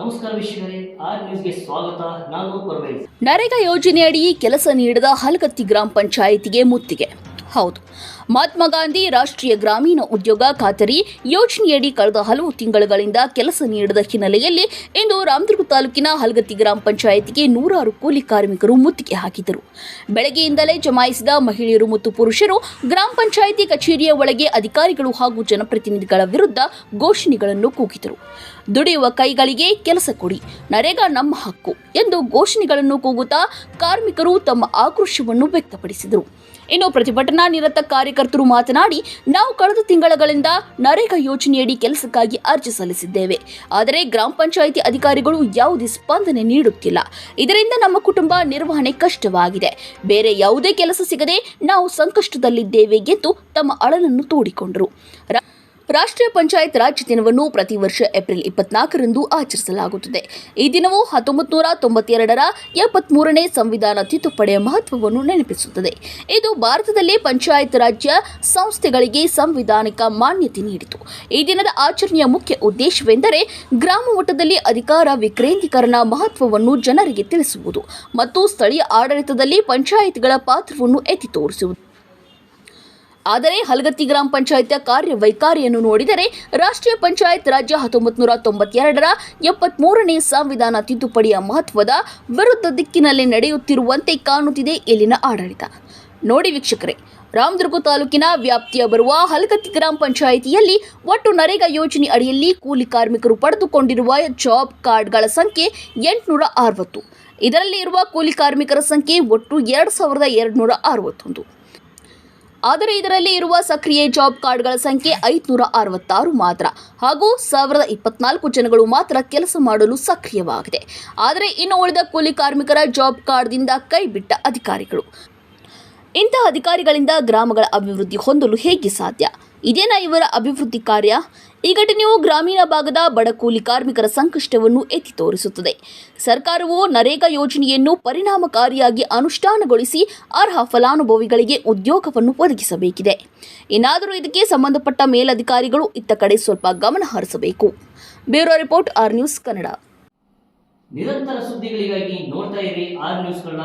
ನಮಸ್ಕಾರ ವೀಕ್ಷಕರೇ, ಆರ್ ನ್ಯೂಸ್ಗೆ ಸ್ವಾಗತ. ನಾನು ಪರಮೇಶ್ ನರೇಗಾ ಯೋಜನೆಯಡಿ ಕೆಲಸ ನೀಡದ ಹಲಗತ್ತಿ ಗ್ರಾಮ ಪಂಚಾಯಿತಿಗೆ ಮುತ್ತಿಗೆ. ಹೌದು. ಮಹಾತ್ಮ ಗಾಂಧಿ ರಾಷ್ಟ್ರೀಯ ಗ್ರಾಮೀಣ ಉದ್ಯೋಗ ಖಾತರಿ ಯೋಜನೆಯಡಿ ಕಳೆದ ಹಲವು ತಿಂಗಳುಗಳಿಂದ ಕೆಲಸ ನೀಡದ ಹಿನ್ನೆಲೆಯಲ್ಲಿ ಇಂದು ರಾಮದುರ್ಗ ತಾಲೂಕಿನ ಹಲಗತ್ತಿ ಗ್ರಾಮ ಪಂಚಾಯಿತಿಗೆ ನೂರಾರು ಕೂಲಿ ಕಾರ್ಮಿಕರು ಮುತ್ತಿಗೆ ಹಾಕಿದರು ಬೆಳಗ್ಗೆಯಿಂದಲೇ ಜಮಾಯಿಸಿದ ಮಹಿಳೆಯರು ಮತ್ತು ಪುರುಷರು ಗ್ರಾಮ ಪಂಚಾಯಿತಿ ಕಚೇರಿಯ ಒಳಗೆ ಅಧಿಕಾರಿಗಳು ಹಾಗೂ ಜನಪ್ರತಿನಿಧಿಗಳ ವಿರುದ್ಧ ಘೋಷಣೆಗಳನ್ನು ಕೂಗಿದರು. ದುಡಿಯುವ ಕೈಗಳಿಗೆ ಕೆಲಸ ಕೊಡಿ, ನರೇಗಾ ನಮ್ಮ ಹಕ್ಕು ಎಂದು ಘೋಷಣೆಗಳನ್ನು ಕೂಗುತ್ತಾ ಕಾರ್ಮಿಕರು ತಮ್ಮ ಆಕ್ರೋಶವನ್ನು ವ್ಯಕ್ತಪಡಿಸಿದರು. ಇನ್ನು ಪ್ರತಿಭಟನಾ ನಿರತ ಕಾರ್ಯಕರ್ತರು ಮಾತನಾಡಿ, ನಾವು ಕಳೆದ ತಿಂಗಳಗಳಿಂದ ನರೇಗಾ ಯೋಜನೆಯಡಿ ಕೆಲಸಕ್ಕಾಗಿ ಅರ್ಜಿ ಸಲ್ಲಿಸಿದ್ದೇವೆ. ಆದರೆ ಗ್ರಾಮ ಪಂಚಾಯಿತಿ ಅಧಿಕಾರಿಗಳು ಯಾವುದೇ ಸ್ಪಂದನೆ ನೀಡುತ್ತಿಲ್ಲ. ಇದರಿಂದ ನಮ್ಮ ಕುಟುಂಬ ನಿರ್ವಹಣೆ ಕಷ್ಟವಾಗಿದೆ. ಬೇರೆ ಯಾವುದೇ ಕೆಲಸ ಸಿಗದೆ ನಾವು ಸಂಕಷ್ಟದಲ್ಲಿದ್ದೇವೆ ಎಂದು ತಮ್ಮ ಅಳಲನ್ನು ತೋಡಿಕೊಂಡರು. ರಾಷ್ಟ್ರೀಯ ಪಂಚಾಯತ್ ರಾಜ್ಯ ದಿನವನ್ನು ಪ್ರತಿ ವರ್ಷ ಏಪ್ರಿಲ್ ಇಪ್ಪತ್ನಾಲ್ಕರಂದು ಆಚರಿಸಲಾಗುತ್ತದೆ. ಈ ದಿನವು ಹತ್ತೊಂಬತ್ತು ನೂರ ತೊಂಬತ್ತೆರಡರ ಎಪ್ಪತ್ಮೂರನೇ ಸಂವಿಧಾನ ತಿದ್ದುಪಡಿಯ ಮಹತ್ವವನ್ನು ನೆನಪಿಸುತ್ತದೆ. ಇದು ಭಾರತದಲ್ಲಿ ಪಂಚಾಯತ್ ರಾಜ್ಯ ಸಂಸ್ಥೆಗಳಿಗೆ ಸಂವಿಧಾನಿಕ ಮಾನ್ಯತೆ ನೀಡಿತು. ಈ ದಿನದ ಆಚರಣೆಯ ಮುಖ್ಯ ಉದ್ದೇಶವೆಂದರೆ ಗ್ರಾಮ ಮಟ್ಟದಲ್ಲಿ ಅಧಿಕಾರ ವಿಕೇಂದ್ರೀಕರಣ ಮಹತ್ವವನ್ನು ಜನರಿಗೆ ತಿಳಿಸುವುದು ಮತ್ತು ಸ್ಥಳೀಯ ಆಡಳಿತದಲ್ಲಿ ಪಂಚಾಯತ್ಗಳ ಪಾತ್ರವನ್ನು ಎತ್ತಿ ತೋರಿಸುವುದು. ಆದರೆ ಹಲಗತ್ತಿ ಗ್ರಾಮ ಪಂಚಾಯತ್ ಕಾರ್ಯವೈಖರಿಯನ್ನು ನೋಡಿದರೆ ರಾಷ್ಟ್ರೀಯ ಪಂಚಾಯತ್ ರಾಜ್ಯ ಹತ್ತೊಂಬತ್ತು ನೂರ ತೊಂಬತ್ತೆರಡರ ಎಪ್ಪತ್ಮೂರನೇ ಸಂವಿಧಾನ ತಿದ್ದುಪಡಿಯ ಮಹತ್ವದ ವಿರುದ್ಧ ದಿಕ್ಕಿನಲ್ಲಿ ನಡೆಯುತ್ತಿರುವಂತೆ ಕಾಣುತ್ತಿದೆ ಇಲ್ಲಿನ ಆಡಳಿತ. ನೋಡಿ ವೀಕ್ಷಕರೇ, ರಾಮದುರ್ಗ ತಾಲೂಕಿನ ವ್ಯಾಪ್ತಿಯ ಬರುವ ಹಲಗತ್ತಿ ಗ್ರಾಮ ಪಂಚಾಯಿತಿಯಲ್ಲಿ ಒಟ್ಟು ನರೇಗಾ ಯೋಜನೆ ಅಡಿಯಲ್ಲಿ ಕೂಲಿ ಕಾರ್ಮಿಕರು ಪಡೆದುಕೊಂಡಿರುವ ಜಾಬ್ ಕಾರ್ಡ್ಗಳ ಸಂಖ್ಯೆ ಎಂಟುನೂರ ಅರವತ್ತು. ಇದರಲ್ಲಿ ಇರುವ ಕೂಲಿ ಕಾರ್ಮಿಕರ ಸಂಖ್ಯೆ ಒಟ್ಟು ಎರಡು ಸಾವಿರದ ಎರಡುನೂರ ಅರವತ್ತೊಂದು. ಆದರೆ ಇದರಲ್ಲಿ ಇರುವ ಸಕ್ರಿಯ ಜಾಬ್ ಕಾರ್ಡ್ಗಳ ಸಂಖ್ಯೆ ಐದುನೂರ ಅರವತ್ತಾರು ಮಾತ್ರ. ಹಾಗೂ ಸಾವಿರದ ಇಪ್ಪತ್ನಾಲ್ಕು ಜನಗಳು ಮಾತ್ರ ಕೆಲಸ ಮಾಡಲು ಸಕ್ರಿಯವಾಗಿದೆ. ಆದರೆ ಇನ್ನು ಉಳಿದ ಕೂಲಿ ಕಾರ್ಮಿಕರ ಜಾಬ್ ಕಾರ್ಡ್ದಿಂದ ಕೈಬಿಟ್ಟ ಅಧಿಕಾರಿಗಳು. ಇಂತಹ ಅಧಿಕಾರಿಗಳಿಂದ ಗ್ರಾಮಗಳ ಅಭಿವೃದ್ಧಿ ಹೊಂದಲು ಹೇಗೆ ಸಾಧ್ಯ? ಇದೇನಾ ಇವರ ಅಭಿವೃದ್ಧಿ ಕಾರ್ಯ. ಈ ಘಟನೆಯು ಗ್ರಾಮೀಣ ಭಾಗದ ಬಡ ಕೂಲಿ ಕಾರ್ಮಿಕರ ಸಂಕಷ್ಟವನ್ನು ಎತ್ತಿ ತೋರಿಸುತ್ತದೆ. ಸರ್ಕಾರವು ನರೇಗಾ ಯೋಜನೆಯನ್ನು ಪರಿಣಾಮಕಾರಿಯಾಗಿ ಅನುಷ್ಠಾನಗೊಳಿಸಿ ಅರ್ಹ ಫಲಾನುಭವಿಗಳಿಗೆ ಉದ್ಯೋಗವನ್ನು ಒದಗಿಸಬೇಕಿದೆ. ಇನ್ನಾದರೂ ಇದಕ್ಕೆ ಸಂಬಂಧಪಟ್ಟ ಮೇಲಧಿಕಾರಿಗಳು ಇತ್ತ ಕಡೆ ಸ್ವಲ್ಪ ಗಮನ ಹರಿಸಬೇಕು. Bureau report R news Kannada. ನಿರಂತರ ಸುದ್ದಿಗಳಿಗಾಗಿ ನೋಡ್ತಾ ಇರಿ ಆರ್ ನ್ಯೂಸ್ ಕನ್ನಡ